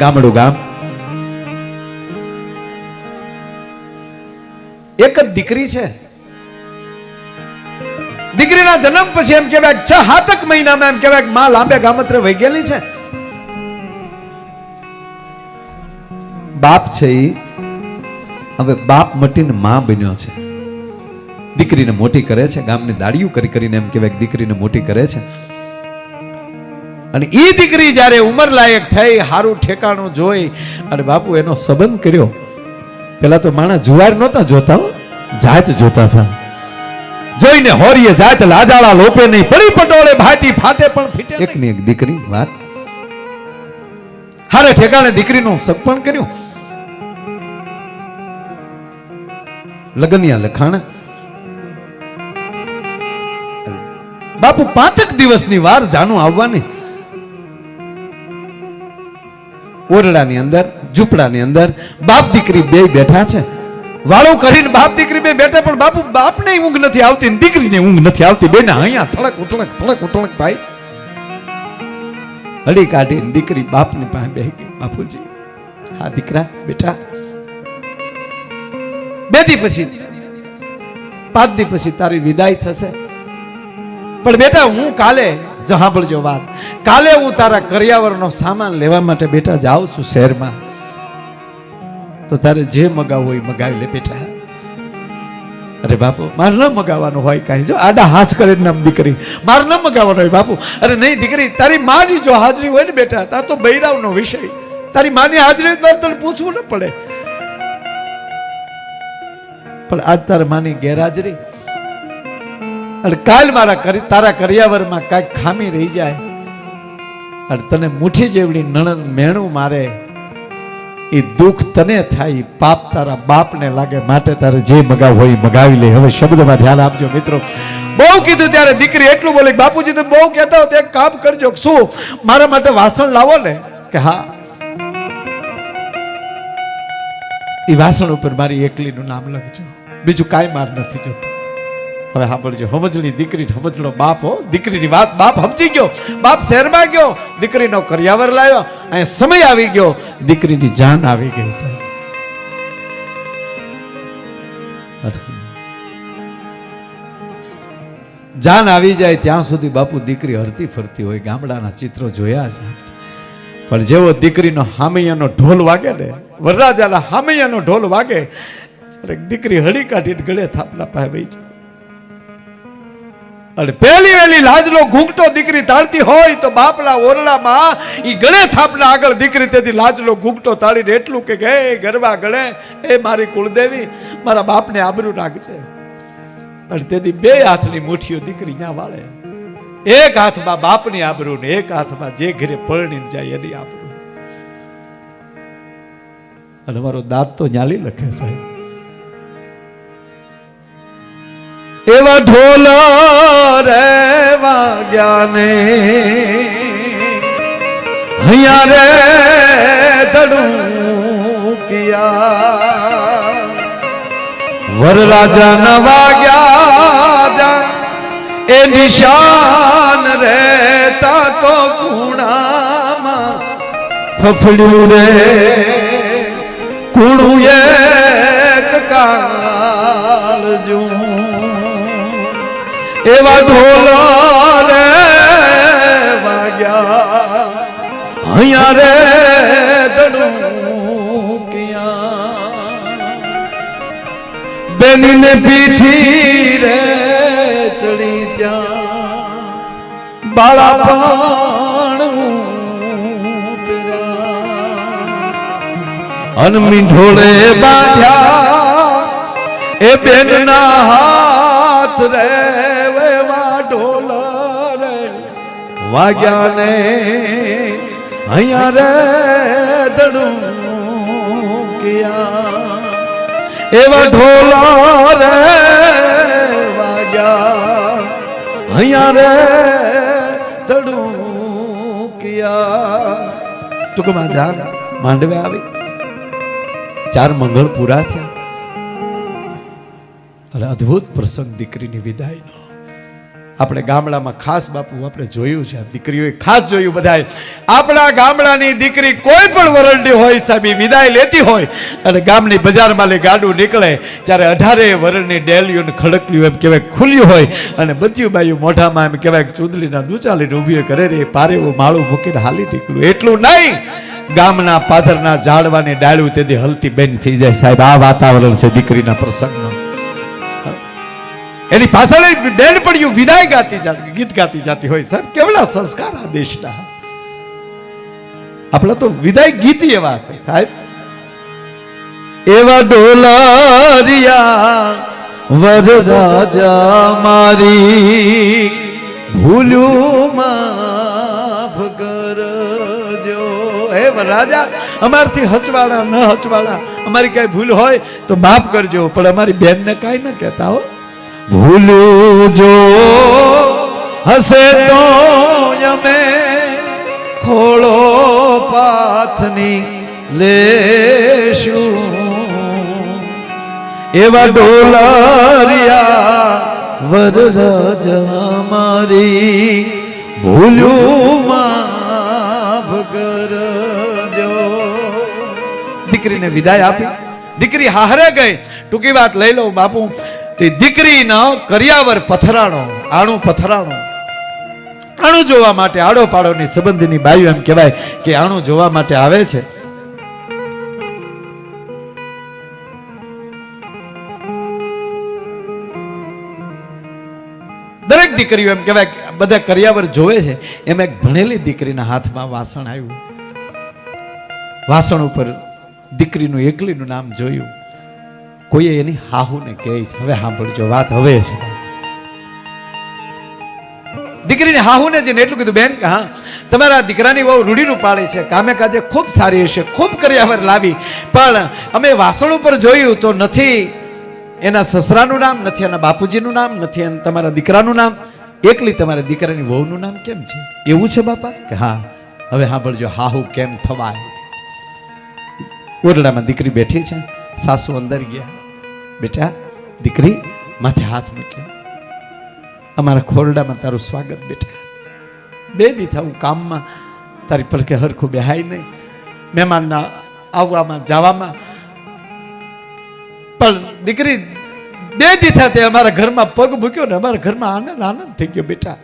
ગામડું ગામ. એક જ દીકરી છે. દીકરીના જન્મ પછી એમ કહેવાય છ હાતક મહિનામાં એમ કહેવાયમાં લાંબે ગામત્રે વહી ગયેલી છે. બાપ છે એ હવે બાપ મટીને માં બન્યો છે. દીકરીને મોટી કરે છે, ગામની દાડિયું કરી કરીને એમ કહેવાય દીકરીને મોટી કરે છે. અને એ દીકરી જ્યારે ઉંમર લાયક થઈ સારું ઠેકાણું જોઈ અને બાપુ એનો સંબંધ કર્યો. પેલા તો માણસ જુવાર નહોતા જોતા જાત જોતા હતા. જોઈને હોરીએ જાત લાજાળા લોપે નહીં પડી પટોળે ભાતી ફાટે પણ ફીટે એક ની એક દીકરી વાત. હારે ઠેકાણે દીકરીનું સગપણ કર્યું. લગનિયા લખાણ. બાપુ પાંચક દિવસની વાર જાનું આવવાની. ઓરડાની અંદર, ઝૂંપડાની અંદર બાપ દીકરી બે બેઠા છે. વાળું કરીને બાપ દીકરી બે બેઠા, પણ બાપુ બાપને ઊંઘ નથી આવતી દીકરીને ઊંઘ નથી આવતી. બેને અહીંયા થળક ઉથળક થળક ઉથળક થાય છે. હળી કાઢીને દીકરી બાપની પાસે બે બાપુજી, હા દીકરા બેટા બે દી પછી, પાંચ દી પછી તારી વિદાય થશે. પણ બેટા હું કાલે સાંભળજો વાત. કાલે હું તારા કરિયાવરનો સામાન લેવા માટે બેટા જાઉં છું શહેરમાં. તો તારે જે મગાવવું હોય મગાવી લે બેટા. અરે બાપુ, મારે ન મગાવવાનું હોય કાંઈ. જો આડા હાથ કરે નામ દીકરી. મારે ન મગાવવાનું હોય બાપુ. અરે નહીં દીકરી, તારી માની જો હાજરી હોય ને બેટા, તા તો બૈરાવનો વિષય. તારી માની હાજરી દ્વારા તને પૂછવું ન પડે. પણ આજ તારે માની ગેરહાજરી? અને કાલ મારા તારા કરિયાવરમાં કાંઈક ખામી રહી જાય. અને તને મુઠ્ઠી જેવડી નણંદ મેણું મારે. એ દુઃખ તને થાય પાપ તારા બાપને લાગે, માટે તારે જે મગાવ હોય મગાવી લે. હવે શબ્દમાં ધ્યાન આપજો મિત્રો. બહુ કીધું ત્યારે દીકરી એટલું બોલી, બાપુજી, તો બહુ કહેતા હોય એક કામ કરજો. શું? મારા માટે વાસણ લાવો ને. કે હા. એ વાસણ ઉપર મારી એકલીનું નામ લખજો. બીજું કાંઈ માર નથી જોતું. હવે સાંભળજો સમજણી દીકરી સમજણો બાપ હો, દીકરીની વાત બાપ સમજી ગયો, બાપ શહેરમાં ગયો, દીકરીનો કરિયાવર લાવ્યો, અહીંયા સમય આવી ગયો, દીકરીની જાન આવી ગઈ છે. જાન આવી જાય ત્યાં સુધી બાપુ દીકરી હરતી ફરતી હોય, ગામડાના ચિત્રો જોયા છે. પણ જેવો દીકરીનો હામૈયાનો ઢોલ વાગે ને, વરરાજાના હામૈયાનો ઢોલ વાગે દીકરી હળી કાઢીને ગળે થાપલા પાસે વહી જાય. અને પહેલી વેલી લાજનો ઘૂંઘટો દીકરી તાળતી હોય તો બાપના ઓરડામાં એ ગળે થાપના આગળ દીકરી તેથી લાજનો ઘૂંઘટો તાળીને એટલું કે હે ગરબા ગળે એ મારી કુળદેવી, મારા બાપને આબરું રાખજે અને તેથી બે હાથની મુઠ્ઠીઓ દીકરી ત્યાં વાળે. એક હાથમાં બાપની આબરૂ ને એક હાથમાં જે ઘરે પરણીને જાય એની આબરૂ. અને મારો દાંત તો ન્યાલી લખે સાહેબ. એવા ઢોલ રે વાગ્યાને. અહીંયા રે તડુકિયા વરરાજા ન વાગ્યા જા. એ નિશાન રહેતા તો કુણામાં ફફડ્યું રે. કુણું એક કાળજું એવા ઢોલા રે વાગ્યા. અહીંયા રે બેનીને પીઠી રે ચડી ત્યાં. બાળા પણ અનમી ઢોળે બાંધ્યા. એ બેનના હાથ રે વાગ્યા ને અહીંયા રે ધડું એવા ઢોલા રે વાગ્યા. અહીંયા રે તડુકિયા ટૂંકમાં જાર માંડવે આવી. ચાર મંગળ પૂરા છે અરે અદ્ભુત પ્રસંગ દીકરીની વિદાયનો. આપણે ગામડામાં ખાસ બાપુ આપણે જોયું છે દીકરીઓએ ખાસ જોયું બધાએ. આપણા ગામડાની દીકરી કોઈ પણ વરણની હોય સાહેબ વિદાય લેતી હોય અને ગામની બજારમાં લઈ ગાડું નીકળે ત્યારે અઢારે વરણની ડેલીઓને ખડકલ્યું એમ કહેવાય ખુલ્યું હોય અને બધ્યું બાયું મોઢામાં એમ કહેવાય ચૂંદલીના ડૂચા લઈને ઊભી કરે રે પારે એવું માળું મૂકીને હાલી નીકળ્યું એટલું નહીં, ગામના પાથરના ઝાડવાની ડાળું તેથી હલતી બેન થઈ જાય સાહેબ. આ વાતાવરણ છે દીકરીના પ્રસંગનો. એની પાછળ પડ્યું વિદાય ગાતી જાતી, ગીત ગાતી જાતી હોય. સાહેબ, કેવડા સંસ્કાર આ દેશના? આપણા તો વિદાય ગીત એવા છે, સાહેબ. એવા ડોલારિયા વરરાજા મારી ભૂલ્યું માફ કરજો. હે વરરાજા અમારથી હચવાડા ન હચવાડા. અમારી કઈ ભૂલ હોય તો માફ કરજો, પણ અમારી બેનને કાંઈ ન કહેતા હો. ભૂલ્યું જો હશે તો અમે ખોળો પાથની લેશું. એવા ડોલારિયા વરરાજા મારી ભૂલ્યું માફ કરજો. દીકરીને વિદાય આપી. દીકરી હારે ગઈ. ટૂંકી વાત લઈ લઉં બાપુ. તે દીકરીનો કરિયાવર પથરાણો, આણું પથરાણો. આણું જોવા માટે આડો પાડોની સંબંધીની બાયુ એમ કહેવાય કે આણું જોવા માટે આવે છે. દરેક દીકરીઓ એમ કહેવાય બધા કરિયાવર જોવે છે. એમ એક ભણેલી દીકરીના હાથમાં વાસણ આવ્યું. વાસણ ઉપર દીકરીનું એકલીનું નામ જોયું. કોઈએ એની હાહુને કહે છે. હવે સાંભળજો, વાત હવે છે. દીકરીને હાહુને જઈને એટલું કીધું, બેન, કે હા, તમારા દીકરાની બહુ રૂઢીનું પાડે છે. કામે કાજે ખૂબ સારી હશે, ખૂબ કર્યાવર લાવી. પણ અમે વાસણ ઉપર જોયું તો નથી. એના સસરાનું નામ નથી, એના બાપુજીનું નામ નથી એના તમારા દીકરાનું નામ. એકલી તમારા દીકરાની વહુનું નામ કેમ છે? એવું છે, બાપા? કે હા. હવે સાંભળજો, હાહુ કેમ થવાય? ઓરડામાં દીકરી બેઠી છે. સાસુ અંદર ગયા. બેટા, દીકરી, માથે હાથ મૂક્યો. અમારા ખોરડામાં તારું સ્વાગત બેટા. બે દીધા હું કામમાં, તારી પડકે હરખું બેહાય નહીં. મહેમાનના આવવામાં, જવામાં. પણ દીકરી, બે દીધા તે અમારા ઘરમાં પગ મૂક્યો ને અમારા ઘરમાં આનંદ આનંદ થઈ ગયો બેટા.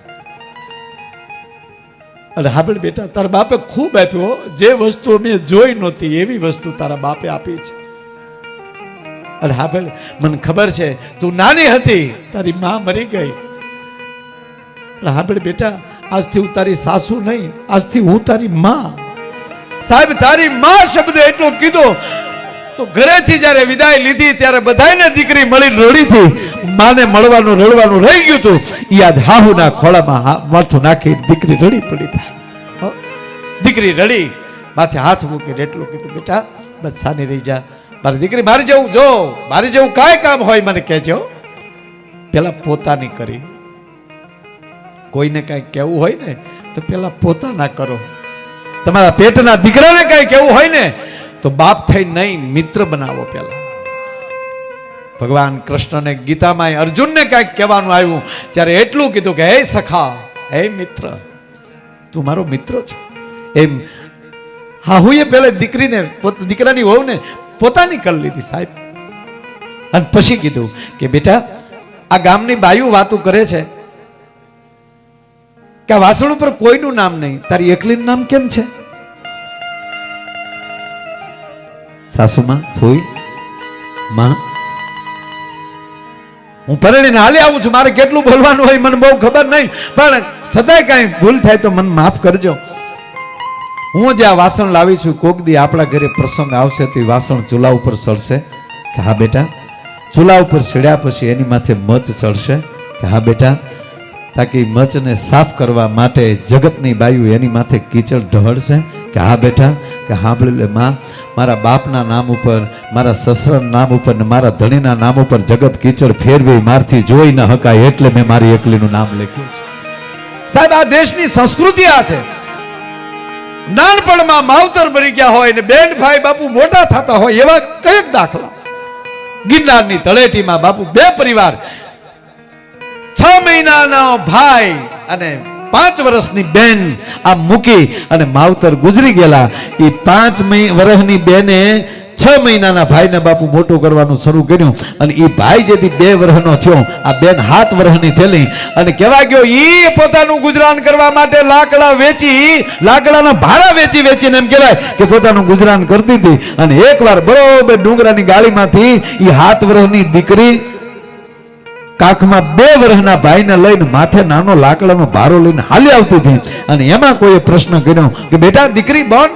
અને હાબળ બેટા, તારા બાપે ખૂબ આપ્યો જે વસ્તુ અમે જોઈ નહોતી, એવી વસ્તુ તારા બાપે આપી છે. અને ભાઈ મને ખબર છે તું નાની હતી. તારી માં મરી ગઈ. હા ભાઈ બેટા આજથી હું તારી સાસુ નહીં આજથી હું તારી માં. સાહેબ તારી માં શબ્દ એટલો કીધો તો ઘરેથી જ્યારે વિદાય લીધી ત્યારે બધાયને દીકરી મળી રડી હતી માને મળવાનું રડવાનું રહી ગયું હતું. એ આજ હાહુના ખોળામાં હા- માથું નાખી દીકરી રડી પડી દીકરી રડી માથે હાથ મૂકીને એટલું કીધું બેટા બસ સાની રહી જા મારી દીકરી, મારી જવું, જો, મારી જેવું કાંઈ કામ હોય મને કહેજો પેલા પોતાની કરી. કોઈને કાંઈ કહેવું હોય ને, તો પેલા પોતાના કરો. તમારા પેટના દીકરાને કાંઈ કહેવું હોય ને, તો બાપ થઈ નહીં, મિત્ર બનાવો પેલા. ભગવાન કૃષ્ણને ગીતામાં અર્જુનને કાંઈક કહેવાનું આવ્યું, ત્યારે એટલું કીધું કે, હે સખા, હે મિત્ર, તું મારો મિત્ર છો. એમ. હા, હું એ પેલા દીકરીને, પોત- દીકરાની વહુને પોતાની કરી લીધી સાહેબ. અને પછી કીધું કે બેટા, આ ગામની બાયુ વાતું કરે છે કે વાસણ ઉપર કોઈનું નામ નહીં. તારી એકલીનું નામ કેમ છે? સાસુમાં, ફોઈ, માં, હું પરણીને હાલી આવું છું. મારે કેટલું બોલવાનું હોય મને બહુ ખબર નહીં. પણ સદાય કાંઈ ભૂલ થાય તો મને માફ કરજો. હું જે આ વાસણ લાવી છું. કોક દી આપણા ઘરે પ્રસંગ આવશે તો એ વાસણ ચૂલા ઉપર ચડશે કે હા બેટા, ચૂલા ઉપર ચડ્યા પછી એની માથે મચ ચડશે. કે હા બેટા, તાકી મચને સાફ કરવા માટે જગતની બાયુ એની માથે કીચડ ઢળશે કે હા બેટા, કે સાંભળી લે માં, મારા બાપના નામ ઉપર, મારા સસરાના નામ ઉપર ને મારા ધણીના નામ ઉપર જગત કીચડ ફેરવી મારથી જોઈ ન હકાય એટલે મેં મારી એકલીનું નામ લખ્યું છે. સાહેબ, આ દેશની સંસ્કૃતિ આ છે. નાનપણમાં માવતર મરી ગયા હોય ને બેન ભાઈ બાપુ મોટા થતા હોય એવા કયેક દાખલા. ગિરનારની તળેટીમાં બાપુ બે પરિવાર, છ મહિનાનો ભાઈ અને પાંચ વર્ષની બેન આ મૂકી અને માવતર ગુજરી ગયેલા. એ પાંચ વર્ષની બેને છ મહિનાના ભાઈને બાપુ મોટું કરવાનું શરૂ કર્યું. અને એ ભાઈ જેથી બે વર્ષનો થયો, આ બેન હાથ વર્ષની થયેલી અને કહેવા ગયો એ પોતાનું ગુજરાન કરવા માટે લાકડા વેચી, લાકડાના ભાડા વેચી વેચીને એમ કહેવાય કે પોતાનું ગુજરાન કરતી હતી. અને એકવાર બરોબર ડુંગરાની ગાળીમાંથી એ હાથ વર્ષની દીકરી કાખમાં બે વર્ષના ભાઈને લઈને માથે નાનો લાકડાનો ભારો લઈને હાલી આવતી હતી. અને એમાં કોઈએ પ્રશ્ન કર્યો કે બેટા, દીકરી બોન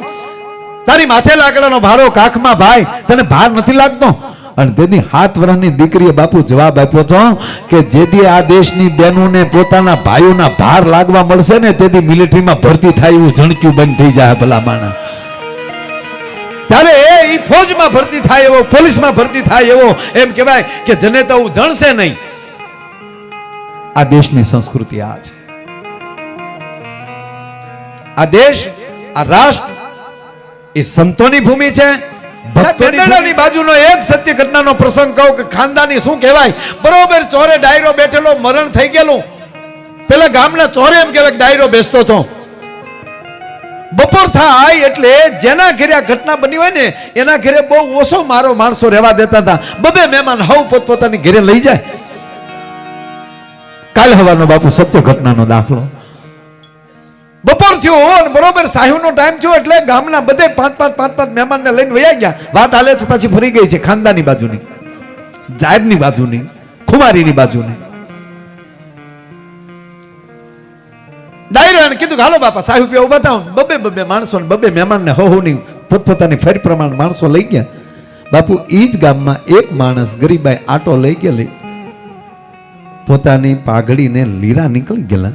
તારી માથે લાકડાનો ભારો કાખમાં ભાઈ તને ભાર નથી લાગતો? અને તેથી હાથ વરાની દીકરીએ બાપુ જવાબ આપ્યો હતો કે જેથી આ દેશની બહેનોને પોતાના ભાઈઓના ભાર લાગવા મળશે ને તેથી મિલિટરીમાં ભરતી થાય એવું જણક્યું બંધ થઈ જાય ભલા માણા ત્યારે એ ફોજમાં ભરતી થાય એવો, પોલીસમાં ભરતી થાય એવો, એમ કહેવાય કે જને તો જણશે નહીં. આ દેશની સંસ્કૃતિ આ છે. આ દેશ, આ રાષ્ટ્ર એ સંતોની ભૂમિ છે. ભક્તોની બાજુનો એક સત્ય ઘટનાનો પ્રસંગ કહું કે ખાનદાની શું કહેવાય? બરોબર ચોરે ડાયરો બેઠેલો મરણ થઈ ગયેલું. પેલા ગામના ચોરે એમ કહેવાય ડાયરો બેસતો હતો. બપોર થાય એટલે જેના ઘરે આ ઘટના બની હોય ને એના ઘેરે બહુ ઓછો મારો માણસો રહેવા દેતા હતા. બબે મહેમાન હવ પોતપોતાની ઘેરે લઈ જાય. કાલ હવાનો બાપુ સત્ય ઘટનાનો દાખલો. થયો અને બરોબર સાહુનો ટાઈમ થયો એટલે ગામના બધે પાંચ પાંચ પાંચ પાંચ મહેમાનને લઈને વયા ગયા. વાત હાલે છે, પછી ફરી ગઈ છે, ખાનદાની બાજુની, જાહેરની બાજુની, ખુમારીની બાજુની. ડાયરો એને કીધું હાલો બાપા સાહેબ પીવા ઊભા બબે બબે માણસો ને બબે મહેમાનને હો હોની પોતપોતાની ફેર પ્રમાણે માણસો લઈ ગયા. બાપુ એ જ ગામમાં એક માણસ ગરીબાઈ આટો લઈ ગયેલી. પોતાની પાઘડીને લીરા નીકળી ગયેલા.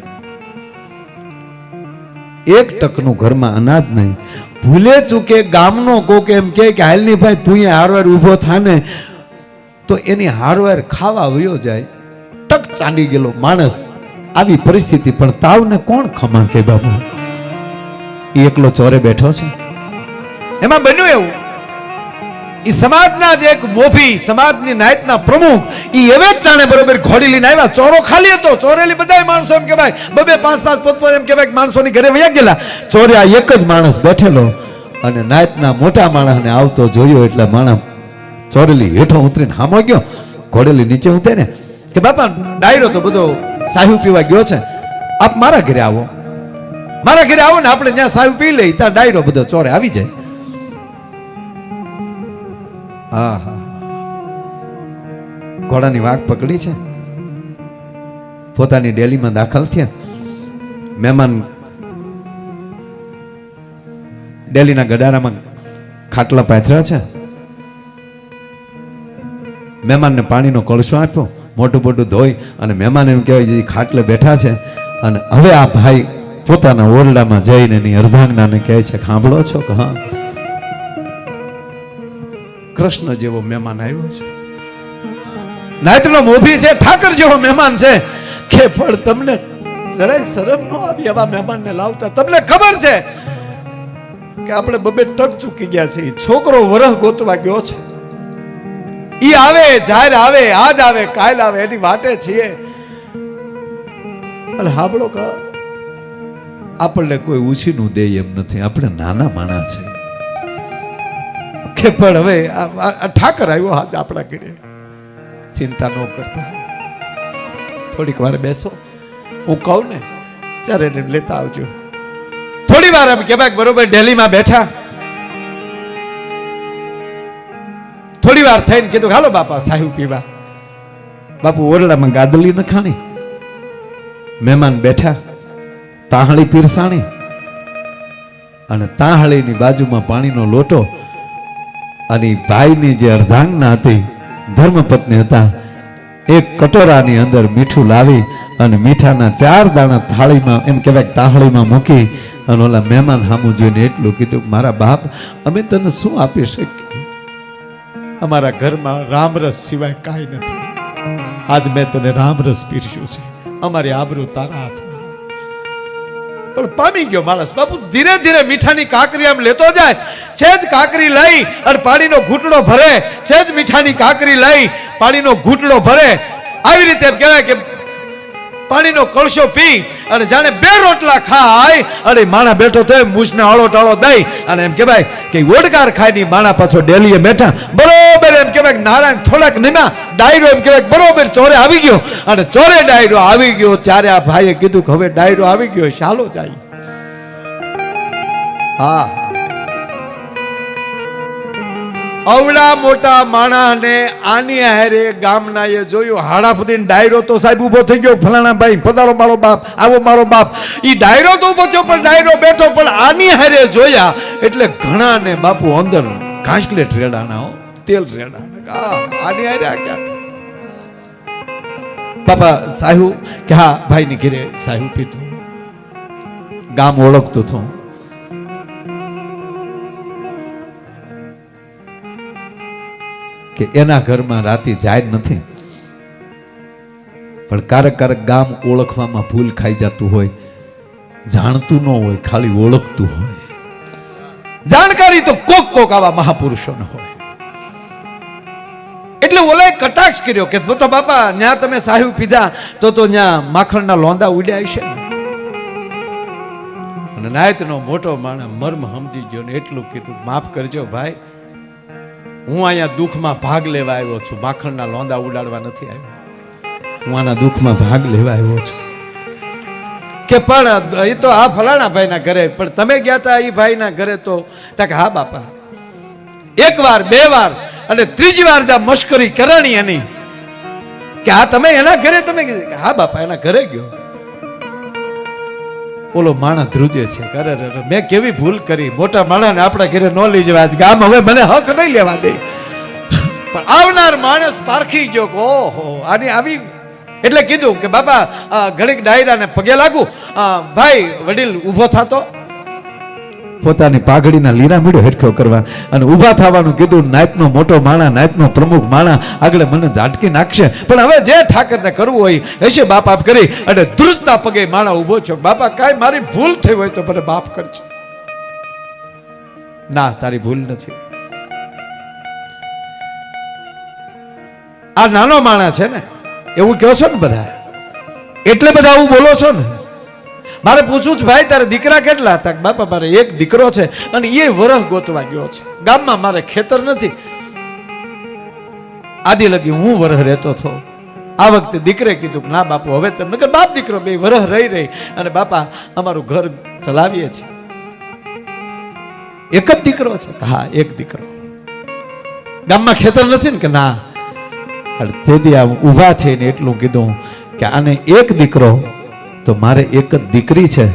એક ટકનું ઘરમાં અનાજ નહીં. ભૂલે ચૂકે ગામનો કોક એમ કે હાલની ભાઈ, તું એ હારવાર ઊભો થાને તો એની હારવાર ખાવા વયો જાય. ટક ચાંડી ગયેલો માણસ. આવી પરિસ્થિતિ, પણ તાવને કોણ ખમા કે બાબુ એકલો ચોરે બેઠો છે. એમાં બન્યું એવું. ઈ સમાજના જ એક મોભી, સમાજની નાયતના પ્રમુખ એ એવે જ ટાણે બરોબર ઘોડી લઈને આવ્યા. ચોરો ખાલી હતો. ચોરેલી બધાય માણસો એમ કહેવાય. બબે પાંચ પાંચ પોતપોત એમ કહેવાય માણસોની ઘરે વયા ગયેલા. ચોર્યા એક જ માણસ બેઠેલો અને નાયતના મોટા માણસને આવતો જોયો એટલે માણસ ચોરેલી હેઠો ઉતરીને હામો ગયો. ઘોડેલી નીચે ઉતરે ને કે બાપા, ડાયરો તો બધો સાહુ પીવા ગયો છે. આપ મારા ઘરે આવો. મારા ઘરે આવો ને આપણે જ્યાં સાહુ પી લઈ ત્યાં ડાયરો બધો ચોરે આવી જાય. હા હા ઘોડાની વાઘ પકડી છે. પોતાની ડેલીમાં દાખલ થયા. મહેમાન ડેલીના ગડારામાં ખાટલા પાથર્યા છે. મહેમાનને પાણીનો કળશો આપ્યો, મોટું મોટું ધોઈ અને મહેમાન એમ કહેવાય જે ખાટલે બેઠા છે. અને હવે આ ભાઈ પોતાના ઓરડામાં જઈને એની અર્ધાંગનાને કહે છે સાંભળો છો કે, હા? કૃષ્ણ જેવો મહેમાન આવ્યો છે. નાયતનો મોભી છે, ઠાકર જેવો મહેમાન છે. કે પણ તમને જરાય શરમ ન આવી આવા મહેમાનને લાવતા. તમને ખબર છે કે આપણે બબે ટક ચૂકી ગયા છે છોકરો વરહ ગોતવા ગયો છે. ઈ આવે, જાહેર આવે, આજ આવે, કાલ આવે, એની વાટે છીએ. અને હાબળો કા, આપણને કોઈ ઉછીનું દે એમ નથી. આપણે નાના માણા છે કે પણ હવે ઠાકર આવ્યો આજ આપણા ઘરે. ચિંતા ન કરતા. થોડીક વાર બેસો. હું કહું ને, ત્યારે એને લેતા આવજો. થોડી વાર એમ કે ભાઈ બરોબર ડેલીમાં બેઠા. થોડી વાર થઈને કીધું હાલો બાપા સાહેબ પીવા. બાપુ ઓરડામાં ગાદલી ન ખાણી મહેમાન બેઠા. તાહળી પીરસાણી. અને તાહળીની બાજુમાં પાણીનો લોટો અને ભાઈની જે અર્ધાંગના હતી, ધર્મપત્ની હતા, એક કટોરાની અંદર મીઠું લાવી અને મીઠાના ચાર દાણા થાળીમાં, એમ કહેવાય તાહળીમાં મૂકી અને ઓલા મહેમાન સામું જોઈને એટલું કીધું મારા બાપ, અમે તને શું આપી શકીએ? અમારા ઘરમાં રામરસ સિવાય કાંઈ નથી. આજ મેં તને રામરસ પીરસ્યું છે. અમારી આબરૂ તારા હાથમાં પણ પામી ગયો માણસ. બાપુ, ધીરે ધીરે મીઠાની કાકરી આમ લેતો જાય. સેજ કાકરી લઈ અને પાણીનો ઘૂંટડો ભરે. સેજ મીઠાની કાકરી લઈ પાણીનો ઘૂંટડો ભરે. આવી રીતે કહેવાય કે પાણીનો કળશો પી અને જાણે બે રોટલા ખાય અને માણા બેઠો થયો મૂછને આળો ટાળો દઈ અને એમ કહેવાય કે ઓડકાર ખાયની માણા પાછો ડેલીએ બેઠા. બરોબર એમ કહેવાય નારાયણ થોડાક નીના ડાયરો એમ કહેવાય બરોબર ચોરે આવી ગયો. અને ચોરે ડાયરો આવી ગયો ત્યારે આ ભાઈએ કીધું કે હવે ડાયરો આવી ગયો ચાલો જાય. હા. અવડા મોટા માણાને આની હારે ગામના એ જોયું. હાડાપતિ ડાયરો તો સાહેબ ઊભો થઈ ગયો. ફલાણા ભાઈ, પધારો મારો બાપ, આવો મારો બાપ. એ ડાયરો તો ઊભો થયો, પણ ડાયરો બેઠો, પણ આની હારે જોયા એટલે ઘણા ને બાપુ અંદર ઘાસલેટ રેડાના હો, તેલ રેડાણા આની હારે આ ક્યાં બાપા, સાહેબ કે હા, ભાઈની ઘેરે સાહેબ પીધું. ગામ ઓળખતું હતું. કે એના ઘરમાં રાતે જાય નથી. પણ ક્યારેક ક્યારેક ગામ ઓળખવામાં ભૂલ ખાઈ જતું હોય, જાણતું ન હોય, ખાલી ઓળખતું હોય. જાણકારી તો કોક કોક આવા મહાપુરુષોને હોય. એટલે ઓલાએ કટાક્ષ કર્યો કે, તો બાપા, ન્યા તમે સાહેબ પીધા, તો તો ન્યા માખણના લોંદા ઉડ્યા છે અને નાયતનો મોટો માણસ મર્મ સમજી ગયો ને એટલું કીધું, માફ કરજો ભાઈ હું અહીંયા દુઃખમાં ભાગ લેવા આવ્યો છું. માખણના લોંદા ઉડાડવા નથી આવ્યો. હું આના દુઃખમાં ભાગ લેવા આવ્યો છું. કે પણ એ તો આ ફલાણા ભાઈના ઘરે, પણ તમે ગયા હતા એ ભાઈના ઘરે તો કે હા બાપા. એક વાર, બે વાર, અને ત્રીજી વાર જ્યાં મશ્કરી કરાણી એની, કે હા તમે એના ઘરે, તમે હા બાપા, એના ઘરે ગયો. ઓલો માણસ ધ્રુજે છે. અરે મેં કેવી ભૂલ કરી? મોટા માણસને આપણા ઘરે ન લઈ જવા ગામ હવે મને હક નહીં લેવા દે. પણ આવનાર માણસ પારખી ગયો ઓહો, આની આવી એટલે કીધું કે આ ઘડીક ડાયરાને પગે લાગુ. ભાઈ વડીલ ઊભો થતો. પોતાની પાઘડીના લીરા મીડો હેરખ્યો કરવા અને ઊભા થવાનું કીધું, નાયતનો મોટો માણા, નાયતનો પ્રમુખ માણા, આગળ મને ઝાટકી નાખશે. પણ હવે જે ઠાકરને કરવું હોય, હશે બાપ આપ કરી, અને ધ્રુજતા પગે માણા ઊભો છો બાપા, કાંઈ મારી ભૂલ થઈ હોય તો મને બાપ કરજો. ના, તારી ભૂલ નથી. આ નાનો માણા છે ને, એવું કહો છો ને બધા? એટલે બધા આવું બોલો છો ને? મારે પૂછવું જ ભાઈ, તારે દીકરા કેટલા હતા? બાપા, મારે એક દીકરો છે અને એ વરહ ગોતવા ગયો છે. ગામમાં મારે ખેતર નથી. આદિ લગી હું વરહ રહેતો હતો. આ વખતે દીકરે કીધું ના, બાપુ, હવે તમને કે બાપ દીકરો બે વરહ રહી રહી અને બાપા, અમારું ઘર ચલાવીએ છીએ. એક જ દીકરો છે? હા, એક દીકરો. ગામમાં ખેતર નથી ને કે, ના. તેથી આ ઊભા થઈને એટલું કીધું કે, આને એક દીકરો તો મારે એક જ દીકરી છે.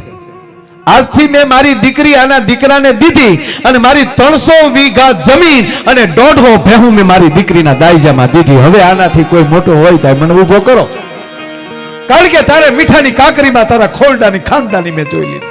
આજથી મેં મારી દીકરી આના દીકરાને દીધી અને મારી ત્રણસો વીઘા જમીન અને દોઢો ભેહું મેં મારી દીકરીના દાયજામાં દીધી. હવે આનાથી કોઈ મોટો હોય તો મને ઊભો કરો. કારણ કે તારે મીઠાની કાકરીમાં, તારા ખોરડાની ખાનદાની મેં જોઈ લીધી.